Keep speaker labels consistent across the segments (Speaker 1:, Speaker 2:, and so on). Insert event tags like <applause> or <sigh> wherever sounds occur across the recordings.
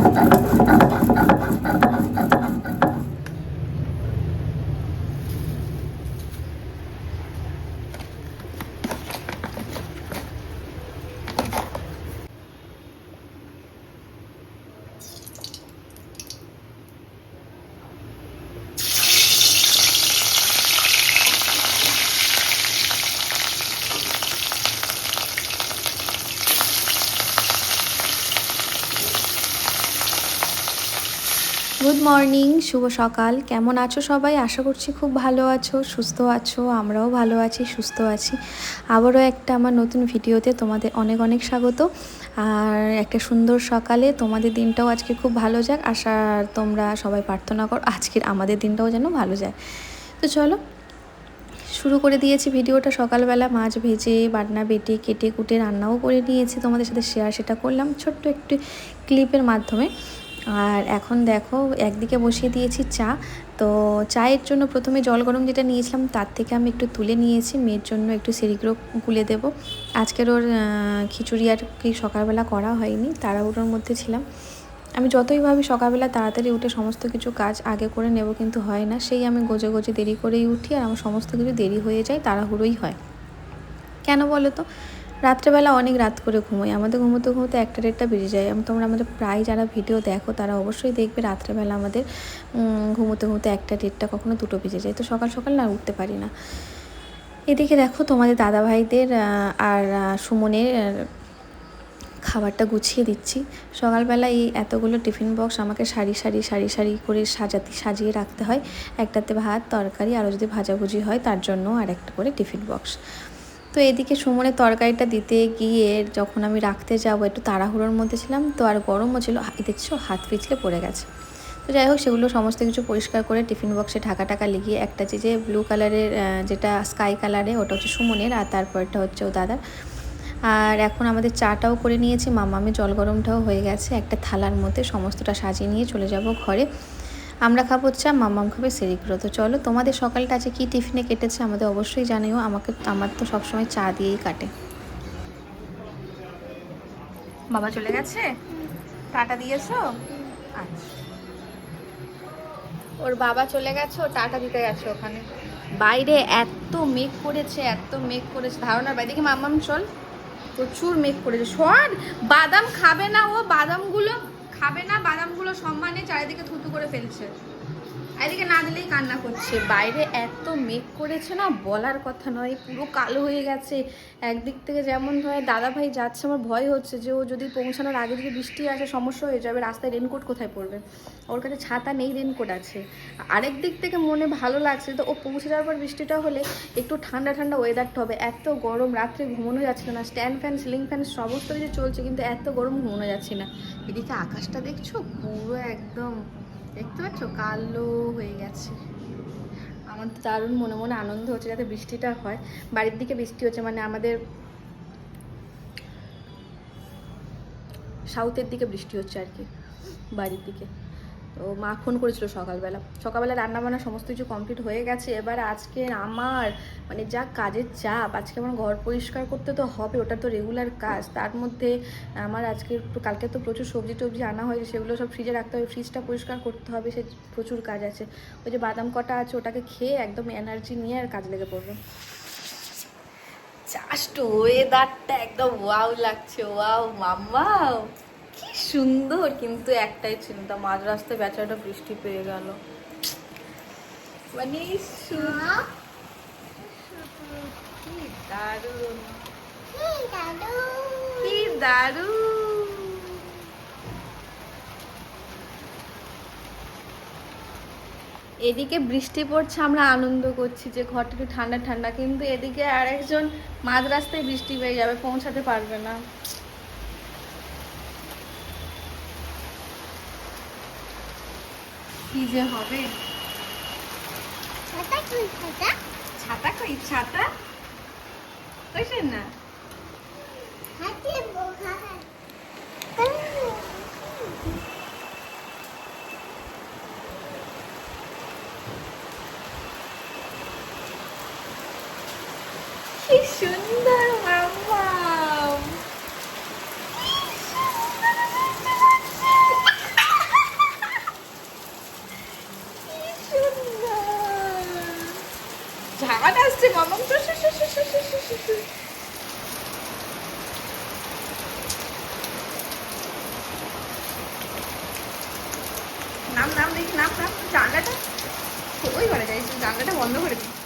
Speaker 1: Thank you. Good morning শুভ সকাল। কেমন আছো সবাই? আশা করছি খুব ভালো আছো, সুস্থ আছো, আমরাও ভালো আছি, সুস্থ আছি। আবারও একটা আমার নতুন ভিডিওতে তোমাদের অনেক অনেক স্বাগত। আর একটা সুন্দর সকালে তোমাদের দিনটাও আজকে খুব ভালো যাক। আশা তোমরা সবাই প্রার্থনা করো, আজকের আমাদের দিনটাও যেন ভালো যায়। তো চলো, শুরু করে দিয়েছি ভিডিওটা। সকালবেলা মাছ ভেজে, বাটনা বেটে, কেটে কুটে রান্নাও করে নিয়েছি। তোমাদের সাথে শেয়ার সেটা করলাম ছোট্ট একটু ক্লিপের মাধ্যমে। আর এখন দেখো, একদিকে বসিয়ে দিয়েছি চা। তো চায়ের জন্য প্রথমে জল গরম যেটা নিয়েছিলাম, তার থেকে আমি একটু তুলে নিয়েছি। মেয়ের জন্য একটু সেরিগ্রো গুলে দেব। আজকের ওর খিচুড়ি আর কি সকালবেলা করা হয়নি, তাড়াহুড়োর মধ্যে ছিলাম। আমি যতই ভাবি সকালবেলা তাড়াতাড়ি উঠে সমস্ত কিছু কাজ আগে করে নেব কিন্তু হয় না। সেই আমি গোজে গোজে দেরি করেই উঠি আর আমার সমস্ত কিছু দেরি হয়ে যায়, তাড়াহুড়োই হয়। কেন বলো তো? রাত্রেবেলা অনেক রাত করে ঘুমোই। আমাদের ঘুমোতে ঘুমোতে একটা ডেটটা বেজে যায়। আমি তোমরা আমাদের প্রায় যারা ভিডিও দেখো, তারা অবশ্যই দেখবে রাত্রেবেলা আমাদের ঘুমোতে ঘুমোতে একটা ডেটটা কখনো দুটো বেজে যায়। তো সকাল সকাল না উঠতে পারি না। এদিকে দেখো তোমাদের দাদাভাইদের আর সুমনের খাবারটা গুছিয়ে দিচ্ছি। সকালবেলা এই এতগুলো টিফিন বক্স আমাকে সারি সারি সারি সারি করে সাজাতে, সাজিয়ে রাখতে হয়। একটাতে ভাত, তরকারি, আরও যদি ভাজাভুজি হয়, তার জন্য আর একটা করে টিফিন বক্স। তো এদিকে সুমনের তরকারিটা দিতে গিয়ে যখন আমি রাখতে যাব, একটু তাড়াহুড়োর মধ্যে ছিলাম, তো আর গরমও ছিল দেখছ, হাত পিছলে পড়ে গেছে। তো যাই হোক, সেগুলো সমস্ত কিছু পরিষ্কার করে টিফিন বক্সে ঢাকা টাকা লিগিয়ে একটা যে যে ব্লু কালারের যেটা স্কাই কালারে ওটা হচ্ছে সুমনের, আর তারপরটা হচ্ছে ও দাদার। আর এখন আমাদের চাটাও করে নিয়েছি, মামামে জল গরমটাও হয়ে গেছে, একটা থালার মধ্যে সমস্তটা সাজিয়ে নিয়ে চলে যাব ঘরে। আমরা খাব চা মামাম খাবে সেরিগুলো। তো চলো, তোমাদের সকালটা আছে কী টিফিনে কেটেছে আমাদের অবশ্যই জানিও, আমাকে আমার তো সবসময় চা দিয়েই কাটে। বাবা চলে গেছে? টাটা দিয়েছ? আচ্ছা। ওর বাবা চলে গেছে, ও টাটা দিতে গেছে ওখানে। বাইরে এত মেঘ করেছে, এত মেঘ করেছে, ধারণার বাইরে। দেখি মামাম চল। প্রচুর মেঘ করেছে। সর বাদাম খাবে না ও, বাদামগুলো খাবে না বাদামগুলো সম্মানে চারিদিকে থুতু করে ফেলছে। এদিকে না দিলেই কান্না করছে। বাইরে এত মেঘ করেছে না, বলার কথা নয়, পুরো কালো হয়ে গেছে। একদিক থেকে যেমন হয় দাদা ভাই যাচ্ছে, আমার ভয় হচ্ছে যে ও যদি পৌঁছানোর আগে যদি বৃষ্টি আসে, সমস্যা হয়ে যাবে, রাস্তায় রেনকোট কোথায় পড়বে? ওর কাছে ছাতা নেই রেনকোট আছে। আরেক দিক থেকে মনে ভালো লাগছে তো ও পৌঁছে যাওয়ার পর বৃষ্টিটা হলে একটু ঠান্ডা ঠান্ডা ওয়েদারটা হবে। এত গরম, রাত্রে ঘুমানো যাচ্ছে না। স্ট্যান্ড ফ্যান সিলিং ফ্যান সমস্ত কিছু চলছে, কিন্তু এত গরম ঘুমানো যাচ্ছে না। এদিকে আকাশটা দেখছ? পুরো একদম দেখতে পাচ্ছ? কালো হয়ে গেছে। আমার তো দারুণ মনে মনে আনন্দ হচ্ছে যাতে বৃষ্টিটা হয়। বাড়ির দিকে বৃষ্টি হচ্ছে মানে আমাদের সাউথের দিকে বৃষ্টি হচ্ছে আর কি, বাড়ির দিকে। তো মা ফোন করেছিল সকালবেলা। সকালবেলা রান্নাবান্না সমস্ত কিছু কমপ্লিট হয়ে গেছে। এবার আজকে আমার মানে যা কাজের চাপ, আজকে আমার ঘর পরিষ্কার করতে তো হবে, ওটা তো রেগুলার কাজ। তার মধ্যে আমার আজকে কালকে তো প্রচুর সবজি টবজি আনা হয়েছে, সেগুলো সব ফ্রিজে রাখতে হবে। ফ্রিজটা পরিষ্কার করতে হবে, সে প্রচুর কাজ আছে। ওই যে বাদাম কটা আছে, ওটাকে খেয়ে একদম এনার্জি নিয়ে আর কাজ লেগে পড়বে। জাস্ট ওয়েদারটা একদম ওয়াও লাগছে। ওয়াও মাম্মাও! কি সুন্দর কিন্তু একটাই চিন্তা মাঝ রাস্তায় বেচারাটা বৃষ্টি পেয়ে গেল। মানে কি দারুণ। এদিকে বৃষ্টি পড়ছে, আমরা আনন্দ করছি যে ঘরটা একটু ঠান্ডা ঠান্ডা, কিন্তু এদিকে আরেকজন মাঝ রাস্তায় বৃষ্টি পেয়ে যাবে, পৌঁছাতে পারবে না। কি যে হবে? ছাতা কই ছাতা? কইছেন না? কি
Speaker 2: নাম নাম দেখি নাম নাম। জানলাটা খুবই ভালো যায় জানলাটা বন্ধ করে দিই।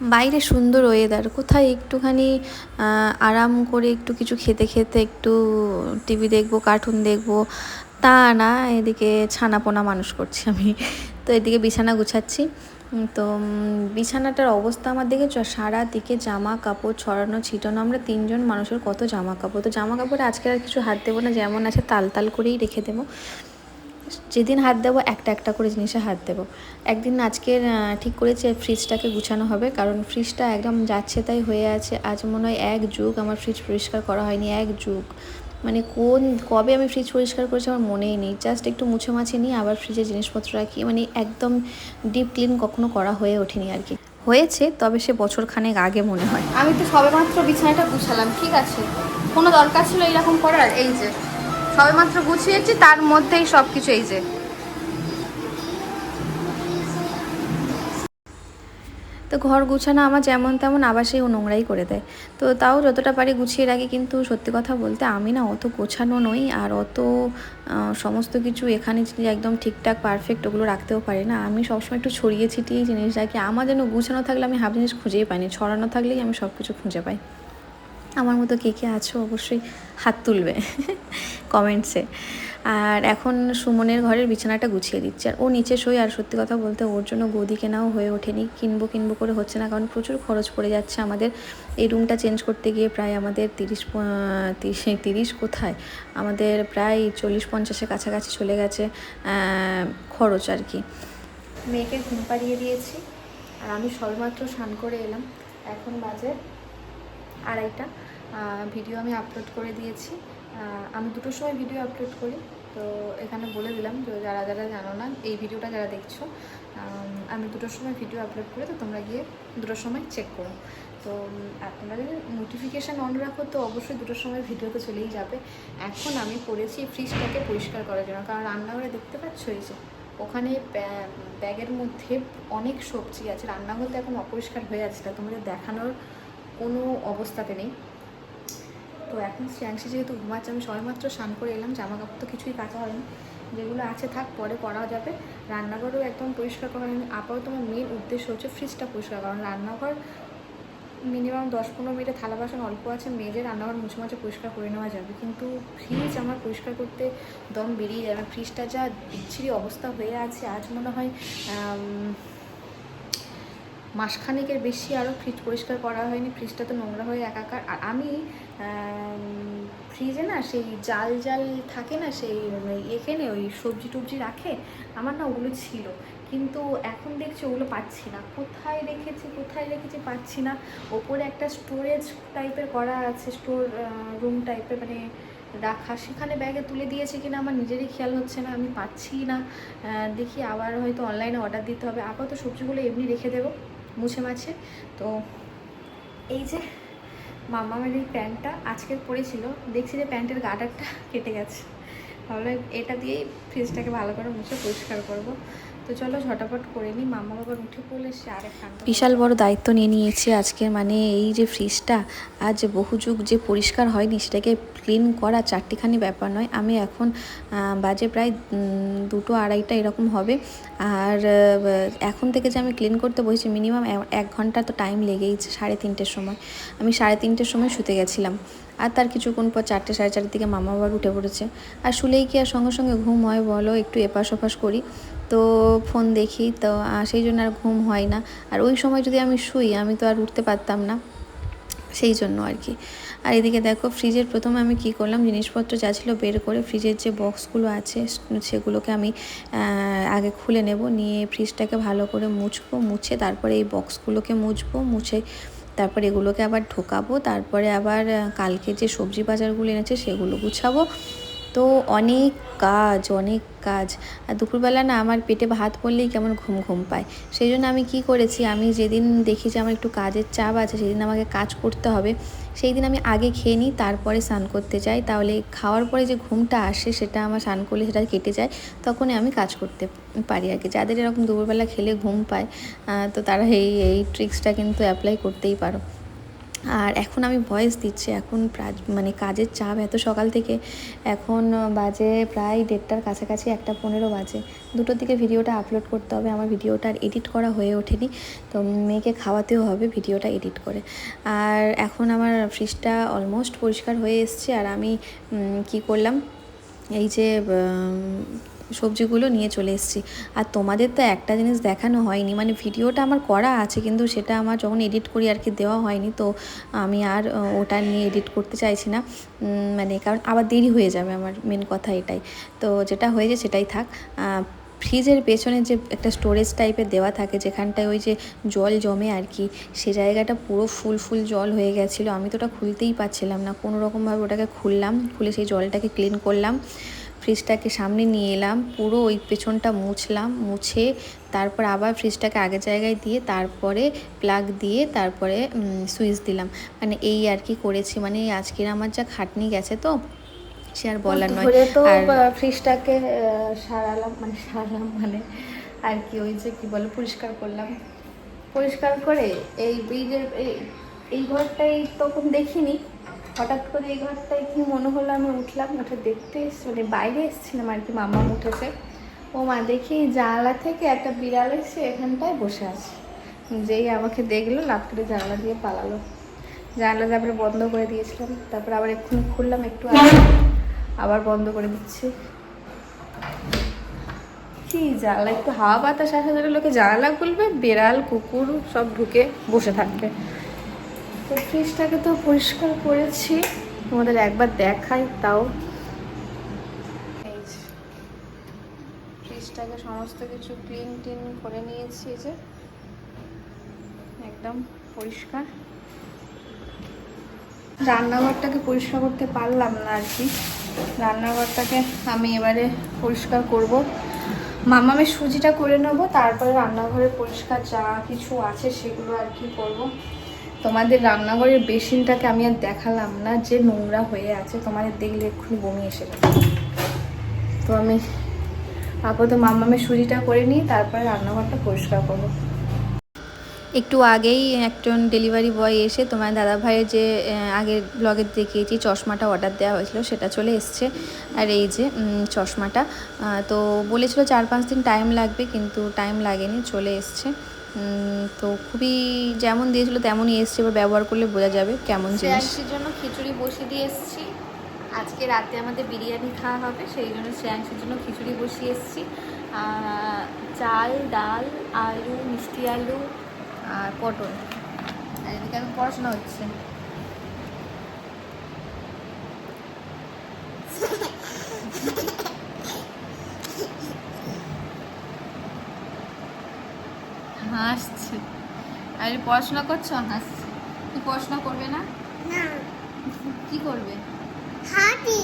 Speaker 1: বাইরে সুন্দর ওয়েদার কোথায় একটুখানি আরাম করে একটু কিছু খেতে খেতে একটু টিভি দেখব কার্টুন দেখব, তা না, এদিকে ছানাপোনা মানুষ করছি আমি। তো এদিকে বিছানা গুছাচ্ছি। তো বিছানাটার অবস্থা আমার দেখেছ সারা দিকে জামা কাপড় ছড়ানো ছিটানো আমরা তিনজন মানুষের কত জামা কাপড়। তো জামা কাপড়ে আজকে আর কিছু হাত দেবো না, যেমন আছে তাল তাল করেই রেখে দেবো। যেদিন হাত দেবো, একটা একটা করে জিনিসে হাত দেবো। একদিন আজকে ঠিক করেছে ফ্রিজটাকে গুছানো হবে, কারণ ফ্রিজটা একদম যাচ্ছে তাই হয়ে আছে। আজ মনে হয় এক যুগ আমার ফ্রিজ পরিষ্কার করা হয়নি, এক যুগ। মানে কোন, কবে আমি ফ্রিজ পরিষ্কার করেছি আমার মনেই নেই। জাস্ট একটু মুছে মাছে নিয়ে আবার ফ্রিজে জিনিসপত্র রাখি মানে একদম ডিপ ক্লিন কখনো করা হয়ে ওঠেনি আর কি। হয়েছে, তবে সে বছর খানেক আগে মনে হয়।
Speaker 2: আমি তো সবেমাত্র বিছানাটা গুছালাম, ঠিক আছে। কোনো দরকার ছিল এরকম করার? এই যে সবেমাত্র গুছিয়েছি, তার মধ্যেই সব কিছু এই যে।
Speaker 1: তো ঘর গুছানো আমার যেমন তেমন আবার সেই নোংরাই করে দেয়। তো তাও যতটা পারি গুছিয়ে রাখি, কিন্তু সত্যি কথা বলতে আমি না অত গোছানো নই, আর অত সমস্ত কিছু এখানে একদম ঠিকঠাক পারফেক্ট ওগুলো রাখতেও পারি না। আমি সবসময় একটু ছড়িয়ে ছিটিয়ে জিনিস রাখি। আমার যেন গুছানো থাকলে আমি হাফ জিনিস খুঁজেই পাইনি ছড়ানো থাকলেই আমি সব কিছু খুঁজে পাই। আমার মতো কে কে আছো অবশ্যই হাত তুলবে কমেন্টসে। আর এখন সুমনের ঘরের বিছানাটা গুছিয়ে দিচ্ছে। আর ও নিচে শোয়, আর সত্যি কথা বলতে ওর জন্য গদি কেনাও হয়ে ওঠেনি। কিনবো কিনবো করে হচ্ছে না, কারণ প্রচুর খরচ পড়ে যাচ্ছে আমাদের। এই রুমটা চেঞ্জ করতে গিয়ে প্রায় আমাদের তিরিশ তিরিশ কোথায়? আমাদের প্রায় চল্লিশ, পঞ্চাশের কাছাকাছি চলে গেছে খরচ আর কি। মেয়েকে ঘুম পাড়িয়ে দিয়েছি, আর আমি সবেমাত্র স্নান করে এলাম। এখন বাজে আড়াইটা। ভিডিও আমি আপলোড করে দিয়েছি। আমি দুটোর সময় ভিডিও আপলোড করি। তো এখানে বলে দিলাম যে যারা যারা জানো না, এই ভিডিওটা যারা দেখছ, আমি দুটোর সময় ভিডিও আপলোড করে, তো তোমরা গিয়ে দুটোর সময় চেক করো। তো আর যদি নোটিফিকেশান অন রাখো, তো অবশ্যই দুটোর সময় ভিডিও তো চলেই যাবে। এখন আমি করেছি ফ্রিজটাকে পরিষ্কার করার জন্য, কারণ রান্নাঘরে দেখতে পাচ্ছ এই যে, ওখানে ব্যা- ব্যাগের মধ্যে অনেক সবজি আছে। রান্নাঘর তো এখন অপরিষ্কার হয়ে আছে তোমাদের দেখানোর কোনো অবস্থাতে নেই। তো এখন শ্রেয়াংশী যেহেতু ঘুমাচ্ছে, আমি সবেমাত্র স্নান করে এলাম জামা কাপড় তো কিছুই কাচা হয়নি। যেগুলো আছে থাক, পরে করা যাবে। রান্নাঘরও একদম পরিষ্কার করা হয়নি। আপাতত আমার মেন উদ্দেশ্য হচ্ছে ফ্রিজটা পরিষ্কার কারণ রান্নাঘর মিনিমাম দশ পনেরো মিনিটে থালা বাসন অল্প আছে, মেজে রান্নাঘর মুছে মাছে পরিষ্কার করে নেওয়া যাবে। কিন্তু ফ্রিজ আমার পরিষ্কার করতে দম বেরিয়ে যাবে। ফ্রিজটা যা বিচ্ছিরি অবস্থা হয়ে আছে, আজ মনে হয় মাসখানেকের বেশি আরও ফ্রিজ পরিষ্কার করা হয়নি। ফ্রিজটা তো নোংরা হয়ে একাকার। আর আমি ফ্রিজে না সেই জাল জাল থাকে না সেই মানে এখানে ওই সবজি টবজি রাখে, আমার না ওগুলো ছিল। কিন্তু এখন দেখছি ওগুলো পাচ্ছি না। কোথায় রেখেছি কোথায় রেখেছি পাচ্ছি না। ওপরে একটা স্টোরেজ টাইপের করা আছে স্টোর রুম টাইপের মানে রাখা। সেখানে ব্যাগে তুলে দিয়েছে কিনা আমার নিজেরই খেয়াল হচ্ছে না, আমি পাচ্ছি না। দেখি আবার হয়তো অনলাইনে অর্ডার দিতে হবে। আপাতত সবজিগুলো এমনি রেখে দেবো, মুছে মাছে। তো এই যে মামামের এই প্যান্টটা আজকের পরেছিল। দেখছি যে প্যান্টের গার্ডারটা <laughs> কেটে গেছে। তাহলে এটা দিয়েই ফ্রিজটাকে ভালো করে মুছে পরিষ্কার করব। তো চলো ঝটাপট করে নিই। মামা বাবার উঠে পড়লে সে আরেক ঠান্ডা বিশাল বড় দায়িত্ব নিয়ে নিয়েছি আজকের মানে এই যে ফ্রিজটা আজ বহু যুগ যে পরিষ্কার হয়নি সেটাকে ক্লিন করা চারটিখানি ব্যাপার নয়। আমি এখন বাজে প্রায় দুটো আড়াইটা এরকম হবে। আর এখন থেকে যে আমি ক্লিন করতে বসেছি মিনিমাম এক ঘণ্টা তো টাইম লেগেইছে সাড়ে তিনটের সময়। আমি সাড়ে তিনটের সময় শুতে গেছিলাম। আর তার কিছুক্ষণ পর চারটে, সাড়ে চারটের দিকে মামা আবার উঠে পড়েছে। আর শুলেই কি আর সঙ্গে সঙ্গে ঘুম হয় বলো? একটু এপাশ ওপাশ করি। তো ফোন দেখি, তো সেই জন্য আর ঘুম হয় না। আর ওই সময় যদি আমি শুই, আমি তো আর উঠতে পারতাম না। সেই জন্য আর কি। আর এদিকে দেখো ফ্রিজের প্রথমে আমি কি করলাম, জিনিসপত্র যা ছিল বের করে ফ্রিজের যে বক্সগুলো আছে, সেগুলোকে আমি আগে খুলে নেব, নিয়ে ফ্রিজটাকে ভালো করে মুছবো, মুছে তারপরে এই বক্সগুলোকে মুছবো, মুছে তারপর এগুলোকে আবার ঢোকাবো, তারপরে আবার কালকে যে সবজি বাজারগুলো এনেছে সেগুলো গুছাবো তো অনেক কাজ অনেক কাজ। আর দুপুরবেলা না আমার পেটে ভাত পড়লেই কেমন ঘুম ঘুম পায়। সেই জন্য আমি কি করেছি, আমি যেদিন দেখি যে আমার একটু কাজের চাপ আছে, সেদিন আমাকে কাজ করতে হবে। সেই দিন আমি আগে খেয়ে নিই, তারপরে স্নান করতে যাই। তাহলে খাওয়ার পরে যে ঘুমটা আসে, সেটা আমার স্নান করলে সেটা কেটে যায়, তখনই আমি কাজ করতে পারি আর কি যাদের এরকম দুপুরবেলা খেলে ঘুম পায় তো তারা এই এই ট্রিক্সটা কিন্তু অ্যাপ্লাই করতেই পারো। আর এখন আমি ভয়েস দিচ্ছি, এখন মানে কাজের চাপ এত সকাল থেকে, এখন বাজে প্রায় দেড়টার কাছাকাছি, একটা পনেরো বাজে। দুটোর দিকে ভিডিওটা আপলোড করতে হবে, আমার ভিডিওটা আর এডিট করা হয়ে ওঠেনি, তো মেয়েকে খাওয়াতেও হবে ভিডিওটা এডিট করে। আর এখন আমার ফ্রিজটা অলমোস্ট পরিষ্কার হয়ে এসছে, আর আমি কি করলাম, এই যে সবজিগুলো নিয়ে চলে এসেছি। আর তোমাদের তো একটা জিনিস দেখানো হয়নি মানে ভিডিওটা আমার করা আছে কিন্তু সেটা আমার যখন এডিট করি আর কি দেওয়া হয়নি তো আমি আর ওটা নিয়ে এডিট করতে চাইছি না। মানে কারণ আবার দেরি হয়ে যাবে আমার মেন কথা এটাই। তো যেটা হয়েছে সেটাই থাক। ফ্রিজের পেছনে যে একটা স্টোরেজ টাইপের দেওয়া থাকে যেখানটায় ওই যে জল জমে আর কি, সে জায়গাটা পুরো ফুল ফুল জল হয়ে গেছিল। আমি তো ওটা খুলতেই পারছিলাম না। কোনো রকমভাবে ওটাকে খুললাম, খুলে সেই জলটাকে ক্লিন করলাম। ফ্রিজটাকে সামনে নিয়ে এলাম পুরো ওই পেছনটা মুছলাম মুছে তারপর আবার ফ্রিজটাকে আগের জায়গায় দিয়ে তারপরে প্লাগ দিয়ে তারপরে সুইচ দিলাম। মানে এই আর কি করেছি মানে আজকের আমার যা খাটনি গেছে তো সে আর বলার নয়।
Speaker 2: তো
Speaker 1: আর
Speaker 2: ফ্রিজটাকে সারালাম মানে সারালাম মানে আর কি ওই যে কি বলে পরিষ্কার করলাম। পরিষ্কার করে এই এই ঘরটাই তখন দেখিনি হঠাৎ করে এই ঘরটায় কি মনে হলো? আমি উঠলাম, উঠে দেখতে মানে বাইরে এসেছিলাম আর কি, মামা উঠেছে। ও মা, দেখি জানলা থেকে একটা বিড়াল এসে এখানটায় বসে আছে। যেই আমাকে দেখল লাভ করে জানলা দিয়ে পালালো। জানলা তারপরে বন্ধ করে দিয়েছিলাম। তারপর আবার এক্ষুনি খুললাম, একটু আবার বন্ধ করে দিচ্ছি। কি জানলা, একটু হাওয়া বাতাস আসা ধরে লোকে জানলা খুলবে, বিড়াল, কুকুর সব ঢুকে বসে থাকবে। তো ফ্রিজটাকে তো পরিষ্কার করেছি। তোমাদের একবার দেখাই তাও। ফ্রিজটাকে সমস্ত কিছু ক্লিন টিন করে নিয়েছি যে। একদম পরিষ্কার। রান্নাঘরটাকে পরিষ্কার করতে পারলাম না আর কি। রান্নাঘরটাকে আমি এবারে পরিষ্কার করব। মামামের সুজিটা করে নেব তারপরে রান্নাঘরে পরিষ্কার যা কিছু আছে সেগুলো আর কি করব। তোমাদের রান্নাঘরের বেসিনটাকে আমি আর দেখালাম না, যে নোংরা হয়ে আছে, তোমাদের দেখলে এক্ষুনি বমি এসে যাবে। তো আমি আপাতত মামামের সুজিটা করে নিই, তারপরে রান্নাঘরটা পরিষ্কার করব।
Speaker 1: একটু আগেই একজন ডেলিভারি বয় এসে তোমার দাদা ভাইয়ের যে আগের ব্লগে দেখিয়েছি, চশমাটা অর্ডার দেওয়া হয়েছিল, সেটা চলে এসছে। আর এই যে চশমাটা তো বলেছিল চার পাঁচ দিন টাইম লাগবে, কিন্তু টাইম লাগেনি, চলে এসছে। তো খুবই যেমন দিয়েছিল তেমনই এসছে এবার ব্যবহার করলে বোঝা যাবে কেমন জিনিস।
Speaker 2: জন্য খিচুড়ি বসিয়ে দিয়ে এসেছি। আজকে রাতে আমাদের বিরিয়ানি খাওয়া হবে সেই জন্য শ্রেয়াংশীর জন্য খিচুড়ি বসিয়ে এসেছি। চাল ডাল আলু মিষ্টি আলু আর পটল। এদিকে এখন পড়াশোনা হচ্ছে। আর পড়াশোনা করছ হাস তুই পড়াশোনা করবে না?
Speaker 3: না।
Speaker 2: কি করবে?
Speaker 3: হাতি।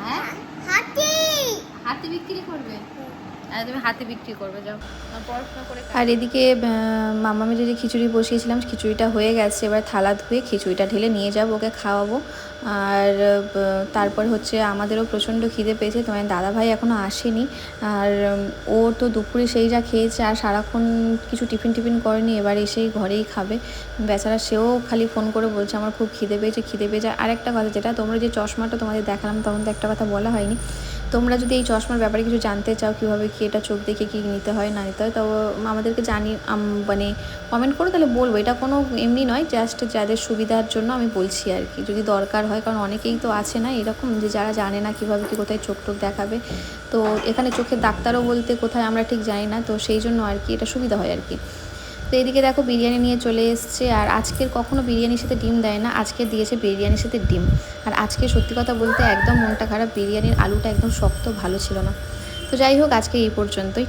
Speaker 2: হ্যাঁ?
Speaker 3: হাতি।
Speaker 2: হাতি বিক্রি করবে? তুমি হাতে বিক্রি করবে, যাও। করে
Speaker 1: আর এদিকে মামামি যে খিচুড়ি বসিয়েছিলাম, খিচুড়িটা হয়ে গেছে। এবার থালা ধুয়ে খিচুড়িটা ঢেলে নিয়ে যাব, ওকে খাওয়াবো। আর তারপর হচ্ছে আমাদেরও প্রচণ্ড খিদে পেয়েছে তোমার দাদা ভাই এখনও আসেনি। আর, ও তো দুপুরে সেই যা খেয়েছে, আর সারাক্ষণ কিছু টিফিন টিফিন করেনি, এবার এসেই ঘরেই খাবে। বেচারা সেও খালি ফোন করে বলছে, আমার খুব খিদে পেয়েছে খিদে পেয়েছে। আর একটা কথা, যেটা তোমরা যে চশমাটা তোমাদের দেখালাম, তখন তো একটা কথা বলা হয়নি। তোমরা যদি এই চশমার ব্যাপারে কিছু জানতে চাও, কীভাবে কি এটা চোখ দেখে কী নিতে হয়, না নিতে হয়, তো আমাদেরকে জানি মানে কমেন্ট করো, তাহলে বলব। এটা কোনো এমনি নয় জাস্ট যাদের সুবিধার জন্য আমি বলছি আর কি। যদি দরকার হয়, কারণ অনেকেই তো আছে না, এরকম যে যারা জানে না কীভাবে কি কোথায় চোখ টোক দেখাবে। তো এখানে চোখের ডাক্তারও বলতে কোথায়, আমরা ঠিক জানি না, তো সেই জন্য আর কি এটা সুবিধা হয় আর কি। তো এদিকে দেখো বিরিয়ানি নিয়ে চলে এসছে। আর আজকের কখনো বিরিয়ানির সাথে ডিম দেয় না, আজকে দিয়েছে বিরিয়ানির সাথে ডিম। আর আজকে সত্যি কথা বলতে একদম মনটা খারাপ, বিরিয়ানির আলুটা একদম শক্ত, ভালো ছিল না। তো যাই হোক, আজকে এই পর্যন্তই।